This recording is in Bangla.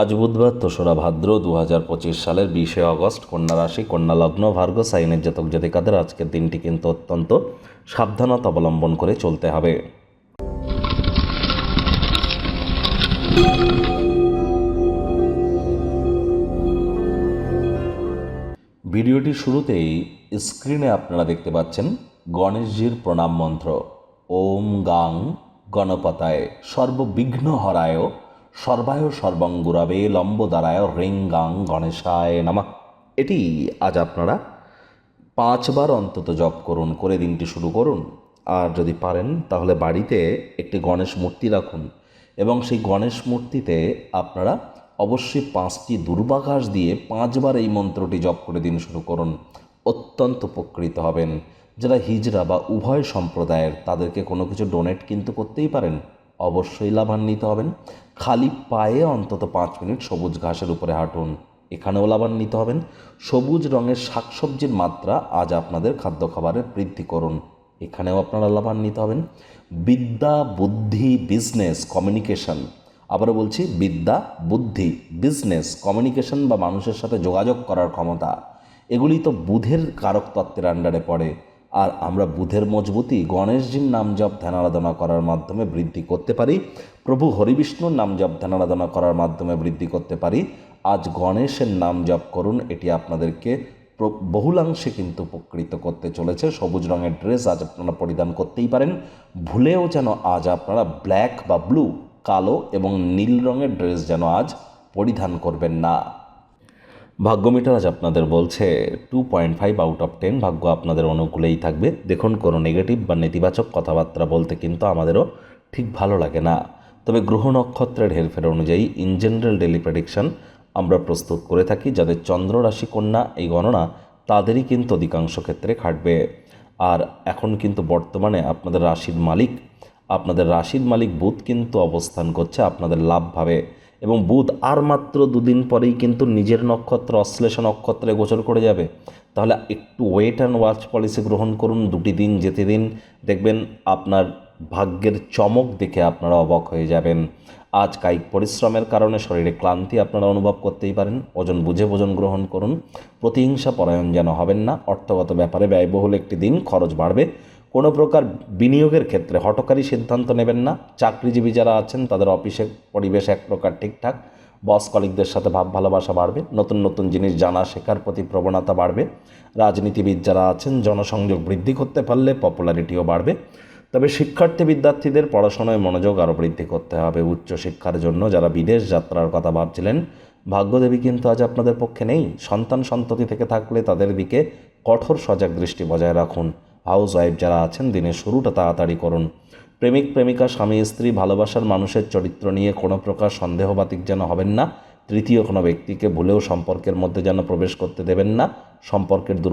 আজ বুধবার দোসরা ভাদ্র দু হাজার পঁচিশ সালের বিশে আগস্ট কন্যা রাশি, কন্যা লগ্ন ভার্গ সাইনের জাতক জাতিকাদের আজকের দিনটি কিন্তু অত্যন্ত সাবধানতা অবলম্বন করে চলতে হবে। ভিডিওটির শুরুতেই স্ক্রিনে আপনারা দেখতে পাচ্ছেন গণেশজির প্রণাম মন্ত্র। ওম গাং গণপতায় সর্ববিঘ্ন হরায় সর্বায় সর্বঙ্গুরাবে লম্বদারায় রিং গাং গণেশায় নামা। এটি আজ আপনারা পাঁচবার অন্তত জপ করুন, করে দিনটি শুরু করুন। আর যদি পারেন, তাহলে বাড়িতে একটি গণেশ মূর্তি রাখুন। এবং সেই গণেশ মূর্তিতে আপনারা অবশ্যই পাঁচটি দুর্বাঘাস দিয়ে পাঁচবার এই মন্ত্রটি জপ করে দিন শুরু করুন। অত্যন্ত উপকৃত হবেন। যারা হিজড়া বা উভয় সম্প্রদায়ের, তাদেরকে কোনো কিছু ডোনেট কিন্তু করতেই পারেন। অবশ্যই লাভান্বিত হবেন। খালি পায়ে অন্তত পাঁচ মিনিট সবুজ ঘাসের উপরে হাঁটুন। এখানেও লাভান্বিত হবেন। সবুজ রঙের শাকসবজির মাত্রা আজ আপনাদের খাদ্য খাবারে বৃদ্ধি করুন। এখানেও আপনারা লাভান্বিত হবেন। বিদ্যা, বুদ্ধি, বিজনেস, কমিউনিকেশন। আবারও বলছি, বিদ্যা, বুদ্ধি, বিজনেস, কমিউনিকেশন বা মানুষের সাথে যোগাযোগ করার ক্ষমতা। এগুলি তো বুধের কারক তত্ত্বের আন্ডারে পড়ে। আর আমরা বুধের মজবুতি, গণেশজির নাম জপ, ধ্যান আরাধনা করার মাধ্যমে বৃদ্ধি করতে পারি। প্রভু হরিবিষ্ণুর নাম জপ, ধ্যান আরাধনা করার মাধ্যমে বৃদ্ধি করতে পারি। আজ গণেশের নাম জপ করুন, এটি আপনাদেরকে বহুলাংশে কিন্তু উপকৃত করতে চলেছে। সবুজ রঙের ড্রেস আজ আপনারা পরিধান করতেই পারেন। ভুলেও যেন আজ আপনারা ব্ল্যাক বা ব্লু, কালো এবং নীল রঙের ড্রেস যেন আজ পরিধান করবেন না। ভাগ্যমিটার আজ আপনাদের বলছে two point five out of ten ভাগ্য আপনাদের অনুকূলেই থাকবে। দেখুন, কোনো নেগেটিভ বা নেতিবাচক কথাবার্তা বলতে কিন্তু আমাদেরও ঠিক ভালো লাগে না। তবে গ্রহ নক্ষত্রের হেরফের অনুযায়ী ইন জেনারেল ডেলি প্রেডিকশন আমরা প্রস্তুত করে থাকি, যাদের চন্দ্র রাশি কন্যা এই গণনা তাদেরই কিন্তু অধিকাংশ ক্ষেত্রে খাটবে। আর এখন কিন্তু বর্তমানে আপনাদের রাশির মালিক, আপনাদের রাশির মালিক বুধ কিন্তু অবস্থান করছে আপনাদের লাভভাবে। এবং বুধ আর মাত্র দুদিন পরেই কিন্তু নিজের নক্ষত্র, অশ্লেষ নক্ষত্রে গোচর করে যাবে। তাহলে একটু ওয়েট অ্যান্ড ওয়াচ পলিসি গ্রহণ করুন, দুটি দিন যেতে দিন। দেখবেন আপনার ভাগ্যের চমক দেখে আপনারা অবাক হয়ে যাবেন। আজ কায়িক পরিশ্রমের কারণে শরীরে ক্লান্তি আপনারা অনুভব করতেই পারেন। ওজন বুঝে ভোজন গ্রহণ করুন। প্রতিহিংসা পরায়ণ যেন হবেন না। অর্থগত ব্যাপারে ব্যয়বহুল একটি দিন, খরচ বাড়বে। প্রকার বিনিয়োগের ক্ষেত্রে হটকারী সিদ্ধান্ত নেবেন না। চাকরিজীবী যারা আছেন, তাদের অফিসের পরিবেশ এক প্রকার ঠিকঠাক। বস কলিকদের সাথে ভাব ভালোবাসা বাড়বে। নতুন নতুন জিনিস জানা শেখার প্রতি প্রবণতা বাড়বে। রাজনীতিবিদ যারা আছেন, জনসংযোগ বৃদ্ধি করতে পারলে পপুলারিটিও বাড়বে। তবে শিক্ষার্থী বিদ্যার্থীদের পড়াশোনায় মনোযোগ আরও বৃদ্ধি করতে হবে। উচ্চশিক্ষার জন্য যারা বিদেশ যাত্রার কথা ভাবছিলেন, ভাগ্যদেবী কিন্তু আজ আপনাদের পক্ষে নেই। সন্তান সন্ততি থেকে থাকলে তাদের দিকে কঠোর সজাগ দৃষ্টি বজায় রাখুন। হাউস ওয়াইফ যারা আছেন, দিনের শুরুটা তাড়াতাড়ি করুন। প্রেমিক, প্রেমিকা, স্বামী, স্ত্রী, ভালোবাসার মানুষের চরিত্র নিয়ে কোনো প্রকার সন্দেহবাতিক যেন হবেন না। তৃতীয় কোনো ব্যক্তিকে ভুলেও সম্পর্কের মধ্যে যেন প্রবেশ করতে দেবেন না। সম্পর্কের দুর্বল